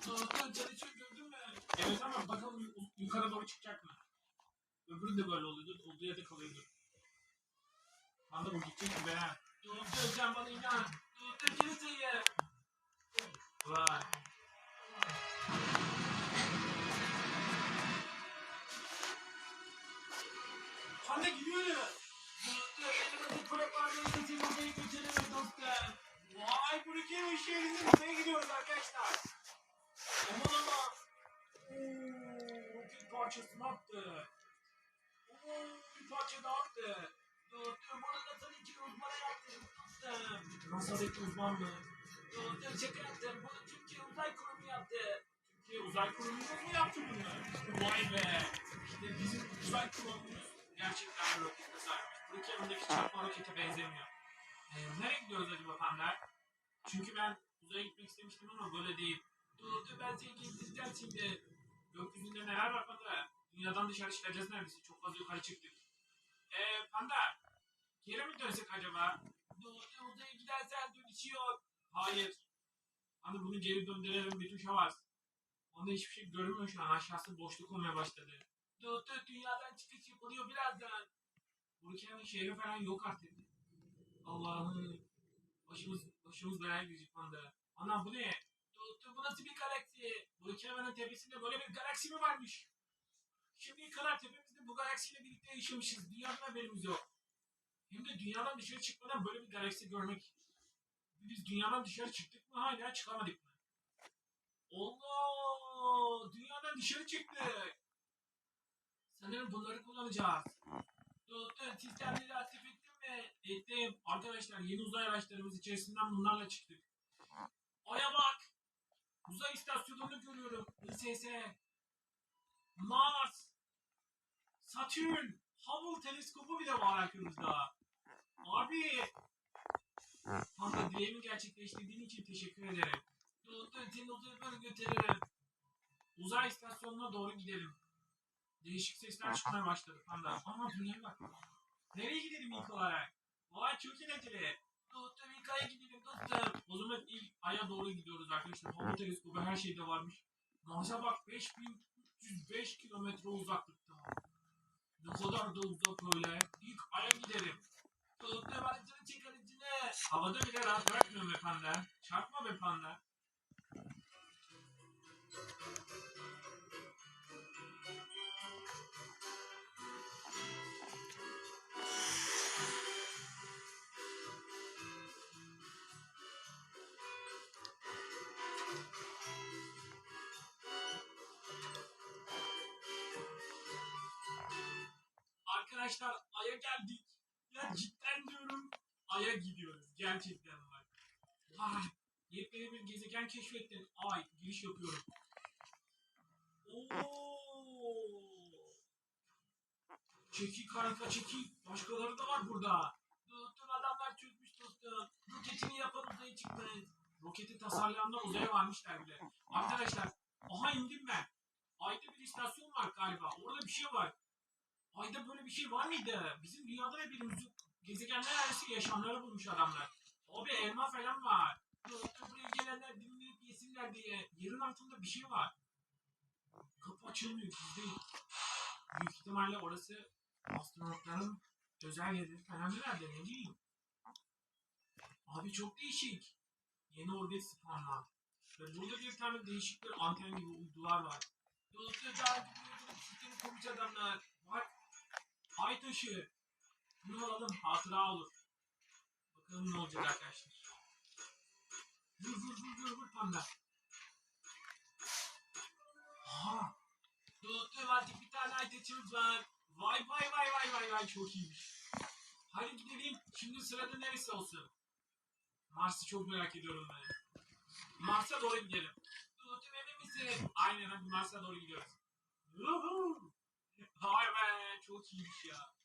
Çalışıyor gördün mü? Evet ama bakalım yu- yukarı doğru çıkacak mı? Öbürü de böyle oluyordu. Olduğu yerde kalıyordu. De bu gidecek. Dur dur can bana inan. Geri sayı. Vay. Dostum. NASA'daki uzman mı? Dostum şaka yaptım. Bunu Türkiye Uzay Kurumu yaptı. Türkiye Uzay Kurumu mu yaptı bunu? Vay be. İşte bizim uzay kurumumuz gerçekten roket tasarlamış. Brookhaven'daki çarpma rokete benzemiyor. Ee, nereye gidiyoruz acaba? Çünkü ben uzaya gitmek istemiştim ama böyle değil. Dur ben seni gezdireceğim şimdi. Gökyüzünde neler var Panda? Dünyadan dışarı çıkacağız neredeyse. Çok fazla yukarı çıktık. Eee Panda. Geri mi dönsek acaba? Yok. Hayır. Hani bunu geri döndürelim bir tuşa bas. Onda hiçbir şey görünmüyor şu an. Aşağısı boşluk olmaya başladı. Dur dur dünyadan çıkış yapılıyor birazdan. Brookhaven şehri falan yok artık. Allah'ım. Başımız, başımız belaya girecek Panda. Ana bu ne? Dur bu nasıl bir galaksi? Brookhaven'ın tepesinde böyle bir galaksi mi varmış? Şimdiye kadar tepemizde bu galaksiyle birlikte yaşamışız. Dünyadan haberimiz yok. Hem de dünyadan dışarı çıkmadan böyle bir galaksi görmek. Biz dünyadan dışarı çıktık mı hala çıkamadık mı? Allah! Dünyadan dışarı çıktık. Sanırım bunları kullanacağız. Doktor sistemleri aktif ettin mi? Ettim. Arkadaşlar yeni uzay araçlarımız içerisinden bunlarla çıktık. Aya bak. Uzay istasyonunu görüyorum. ISS. Mars. Satürn. Hubble teleskobu bile var arkamızda. Abi. Kanka dileğimi gerçekleştirdiğin için teşekkür ederim. Seni uzaya böyle götürürüm. Uzay istasyonuna doğru gidelim. Değişik sesler çıkmaya başladı panda. Ama dünyaya bak. Nereye gidelim ilk olarak? Vay çok eğlenceli. Dostum ilk aya gidelim dostum. O zaman ilk aya doğru gidiyoruz arkadaşlar. Hava teleskobu her şeyde varmış. NASA bak 5305 kilometre uzaklıkta. Ne kadar da uzak öyle. İlk aya gidelim. Dostum aracını çek aracını. Havada bile rahat bırakmıyorum be panda. Çarpma be panda. Arkadaşlar Ay'a geldik. Ya cidden diyorum Ay'a gidiyoruz. Gerçekten bak. Vay. Yepyeni bir gezegen keşfettin. Ay giriş yapıyorum. Oo. Çekik harika çekik. Başkaları da var burada. Dostum adamlar çökmüş dostum. Roketini yapan uzaya çıktı. Roketi tasarlayanlar uzaya varmışlar bile. Arkadaşlar aha indim ben. Ayda bir istasyon var galiba. Orada bir şey var. Ayda böyle bir şey var mıydı? Bizim dünyada da birimiz yok. Gezegenler arası yaşamları bulmuş adamlar. Abi elma falan var. Buraya gelenler dinleyip yesinler diye. Yerin altında bir şey var. Kapı açılmıyor gizli. Büyük ihtimalle orası astronotların özel yerleri falan herhalde ne bileyim. Abi çok değişik. Yeni orbit spawnlar. Ve burada bir tane değişik bir anten gibi uydular var. Dolayısıyla daha bir sistemi kurmuş adamlar. Bak Ay taşı. Bunu alalım hatıra olur. Bakalım ne olacak arkadaşlar. Vur vur vur vur vur panda. Aha. Doktor artık bir tane ay taşımız var. Vay vay vay vay vay vay çok iyiymiş. Hadi gidelim. Şimdi sırada neresi olsun? Mars'ı çok merak ediyorum ben. Mars'a doğru gidelim. Emin misin? Aynen hadi Mars'a doğru gidiyoruz. Vay be çok iyiymiş ya.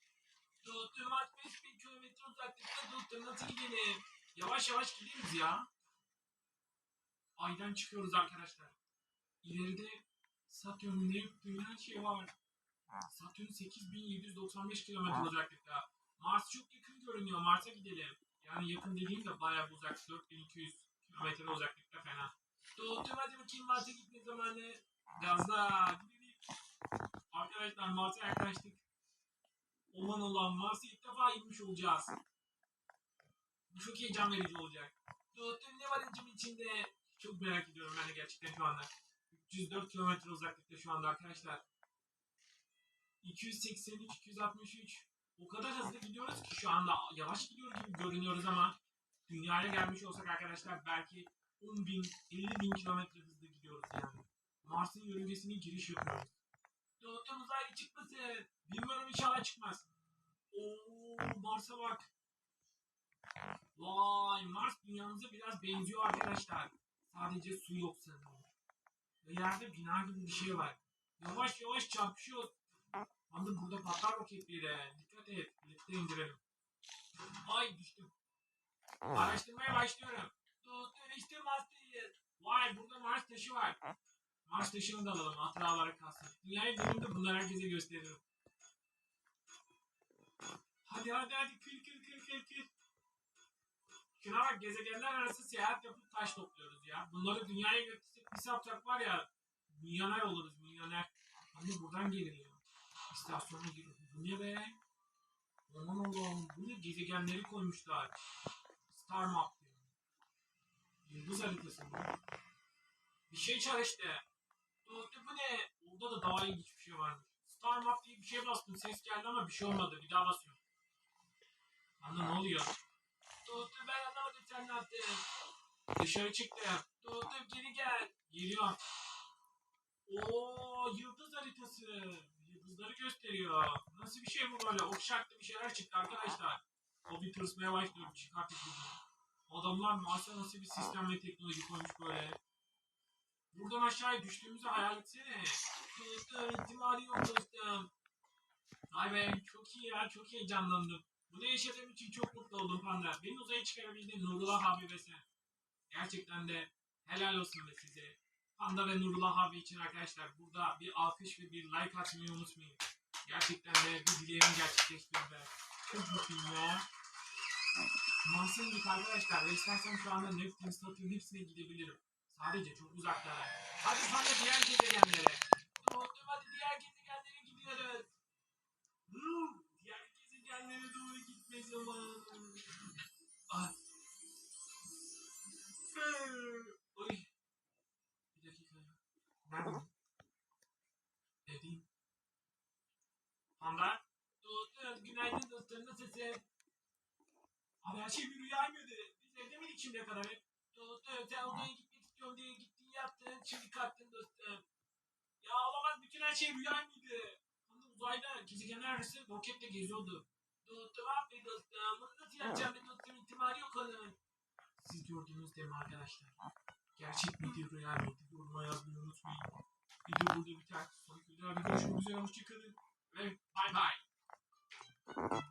Dostum 65 bin kilometre uzaklıkta dostum nasıl gidelim? Yavaş yavaş gideriz ya. Aydan çıkıyoruz arkadaşlar. İleride Satürn, Neptün her şey var. Satürn 8795 kilometre uzaklıkta. Mars çok yakın görünüyor. Mars'a gidelim. Yani yakın dediğim de bayağı uzak. 4200 kilometre uzaklıkta fena. Dostum hadi bakayım Mars'a gitme zamanı. Gazla. Gidelim. Arkadaşlar Mars'a yaklaştık. Aman Allah'ım Mars'a ilk defa inmiş olacağız. Bu çok heyecan verici olacak. Dostum ne var içim içinde? Çok merak ediyorum ben de gerçekten şu anda. 304 kilometre uzaklıkta şu anda arkadaşlar. 283, 263. O kadar hızlı gidiyoruz ki şu anda yavaş gidiyor gibi görünüyoruz ama dünyaya gelmiş olsak arkadaşlar belki 10 bin, 50 bin kilometre hızlı gidiyoruz yani. Mars'ın yörüngesine giriş yapıyoruz. Dostum uzaylı çıkmasın. Bilmiyorum inşallah çıkmaz. Oo Mars'a bak. Vay Mars dünyamıza biraz benziyor arkadaşlar. Sadece su yok sanırım. Ve yerde bina gibi bir şey var. Yavaş yavaş çarpışıyor. Anladım burada patlar roketleri. Dikkat et. Birlikte indirelim. Ay düştüm. Araştırmaya başlıyorum. Dostum işte Mars'tayız. Vay burada Mars taşı var. Mars taşını da alalım hatıralara kalsın. Dünyayı dönümde bunları herkese gösteririm. Hadi hadi hadi kır kır kır kır kır. Şuna bak gezegenler arası seyahat yapıp taş topluyoruz ya. Bunları dünyaya götürsek bir sapacak var ya. Milyoner oluruz milyoner. Hani buradan geliniyor. İstasyona giriyor. Bu ne be? Aman Allah'ım bu ne gezegenleri koymuşlar. Star Map diyor. Yıldız haritası mı? Bir şey çalıştı. Dostum bu ne? Orada da daha ilginç bir şey varmış. Star Map diye bir şey bastım. Ses geldi ama bir şey olmadı. Bir daha basıyorum. Anne ne oluyor? Dostum ben anlamadım sen ne yaptın. Dışarı çıktım. Dostum geri gel. Geliyorum. Oo yıldız haritası. Yıldızları gösteriyor. Nasıl bir şey bu böyle? Okşaklı bir şeyler çıktı arkadaşlar. O bir tırsmaya başlıyor. Bir çıkarttık bunu. Adamlar Mars'a nasıl bir sistem ve teknoloji koymuş böyle. Buradan aşağıya düştüğümüzü hayal etsene. Dostum ihtimali yok dostum. Ay be çok iyi ya çok heyecanlandım. Bunu yaşadığım için çok mutlu oldum Panda. Beni uzaya çıkarabildin Nurullah abi ve sen. Gerçekten de helal olsun be size. Panda ve Nurullah abi için arkadaşlar burada bir alkış ve bir like atmayı unutmayın. Gerçekten de bir dileğimi gerçekleştirdim ben. Çok mutluyum ya. Mars'a indik arkadaşlar ve istersen şu anda Neptün, Satürn hepsine gidebilirim. Sadece çok uzaklara. Hadi Panda diğer gezegenlere. Evdeyim. Panda. Dostum günaydın dostum nasılsın? Abi her şey bir rüya mıydı? Biz evde miydik şimdiye kadar hep? Dostum sen odaya gitmek istiyorum diye gittin yattın şimdi kalktın dostum. Ya olamaz bütün her şey rüya mıydı? Panda uzayda gezegenler arası roketle geziyordu. Dostum abi dostum bunu nasıl yapacağım dostum ihtimali yok onun. Siz gördünüz değil mi arkadaşlar? Gerçek miydi rüya mıydı? Yoruma yazmayı unutmayın. Video burada biter. Sonraki videolarda görüşmek üzere. Hoşçakalın. Ve bay bay.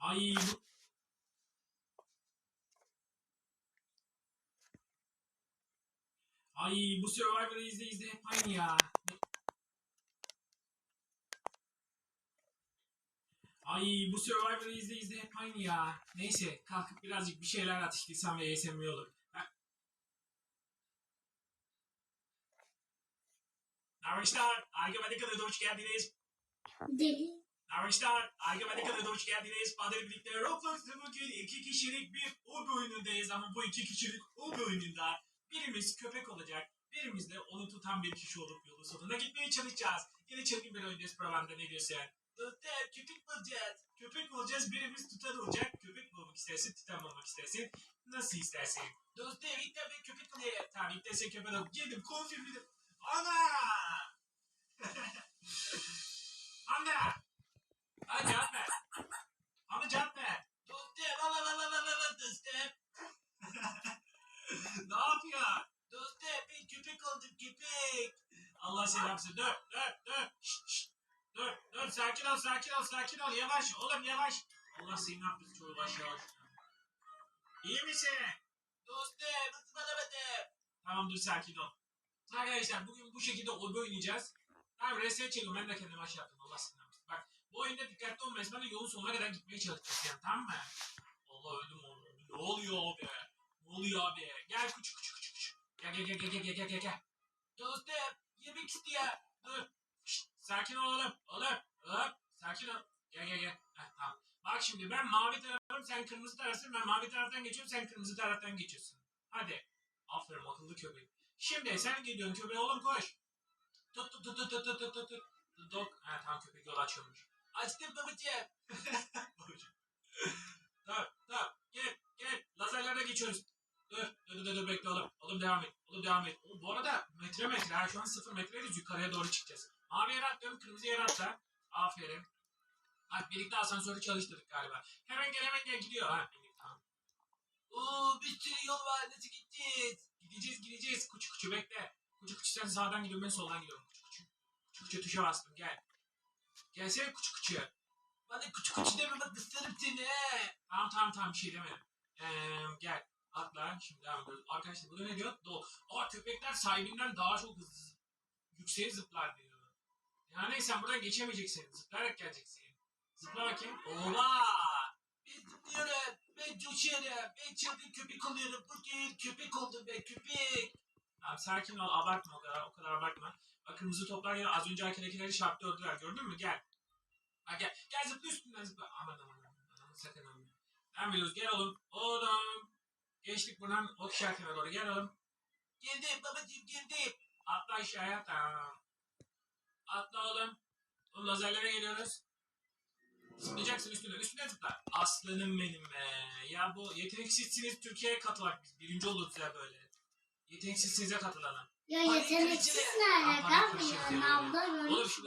Ay. Ay bu Survivor'ı izle izle hep aynı ya. Ay bu Survivor'ı izle izle hep aynı ya. Neyse kalkıp birazcık bir şeyler atıştırsam ve yesem iyi olur. Arkadaşlar, Argaba'da kanalına hoş geldiniz. Deli. Arkadaşlar, kanalına hoş geldiniz. Fadıl birlikte Roblox'ta bugün iki kişilik bir hobi oyunundayız ama bu iki kişilik hobi oyununda birimiz köpek olacak, birimiz de onu tutan bir kişi olup yolun sonuna gitmeye çalışacağız. Yine çılgın bir oyundayız programda ne diyorsun? Dostum köpek bulacağız. Köpek bulacağız. Birimiz tutan olacak. Köpek bulmak istersin, tutanmamak istersin. Nasıl istersin? Dostum ilk ben köpek bulayım. Tamam ilk sen köpek alıp girdim. Konfirmledim. Ana! Ana! Hadi cevap ver. Ama cevap ver. Dostum la la la la la la dostum. ne yapıyor? Dostum ben köpek. Allah seni yapsın. Dur dur dur. Şşt, şşt. Dur dur sakin ol sakin ol sakin ol. Yavaş oğlum yavaş. Allah seni yapsın çoğu yavaş. İyi misin? Dostum ısmarlamadım. Tamam dur sakin ol. Arkadaşlar bugün bu şekilde oyun oynayacağız. Tamam reset çekin ben de kendime şey yaptım. Allah seni o yüzden dikkatli olun. Resmen yolun sonuna kadar gitmeye çalışacağız yani tamam mı? Allah öldüm oğlum. Ne oluyor be? Ne oluyor be? Gel küçük küçük küçük küçük. Gel gel gel gel gel gel gel gel. Dostum yemek istiyor. Dur. Şşt, sakin ol oğlum. Oğlum. Hop. Sakin ol. Gel gel gel. Heh, tamam. Bak şimdi ben mavi tarafım sen kırmızı tarafsın. Ben mavi taraftan geçiyorum sen kırmızı taraftan geçiyorsun. Hadi. Aferin akıllı köpek. Şimdi sen gidiyorsun köpeğe oğlum koş. Tut tut tut tut tut tut tut tut. Dok. Ha tamam köpek yol açıyormuş. Açtım babacığım. babacığım. tamam tamam. Gel gel. Lazerlere geçiyoruz. Dur dur dur dur bekle oğlum. Oğlum devam et. Oğlum devam et. Oğlum, bu arada metre metre. Ha, şu an sıfır metreyiz. Yukarıya doğru çıkacağız. Mavi yere atlıyorum. Kırmızı yere atla. Aferin. Hadi birlikte asansörü çalıştırdık galiba. Hemen gel hemen gel gidiyor. Ha benim tamam. Oo bir sürü yol var. Nasıl gideceğiz? Gideceğiz gideceğiz. Kuçu kuçu bekle. Kuçu kuçu sen sağdan gidiyorsun ben soldan gidiyorum. Kuçu kuçu. Kuçu kuçu tuşa bastım gel. Gelsene kuçu kuçu. Bana kuçu kuçu deme bak ısırırım seni. Tamam tamam tamam bir şey demedim. Ee, gel. Atla. Şimdi devam ediyoruz. Arkadaşlar burada ne diyor? Do Aa köpekler sahibinden daha çok hızlı yükseğe zıplar diyor. Yani sen buradan geçemeyeceksin. Zıplayarak geleceksin. Zıpla bakayım. Oha! Ben zıplıyorum. Ben coşuyorum. Ben çılgın köpek oluyorum. Bugün köpek oldum ben köpek. Tamam sakin ol. Abartma o kadar. O kadar abartma. Kırmızı toplar yine az önce arkadakileri şapta öldüler. Gördün mü? Gel. Ha, gel. Gel zıpla üstünden zıpla. Aman aman aman. aman sakın aman. Tamam biliyoruz. Gel oğlum. Oğlum. Geçtik buradan ok işaretine doğru. Gel oğlum. Geldim babacığım geldim. Atla aşağıya. Tamam. Atla oğlum. Oğlum lazerlere geliyoruz. Zıplayacaksın üstüne. Üstüne zıpla. Aslanım benim be. Ya bu yeteneksizsiniz Türkiye'ye katılak biz. Birinci oluruz ya böyle. Yeteneksiz size katılalım. Ya yeteneksiz ne alakam? Yani abla böyle bir şey.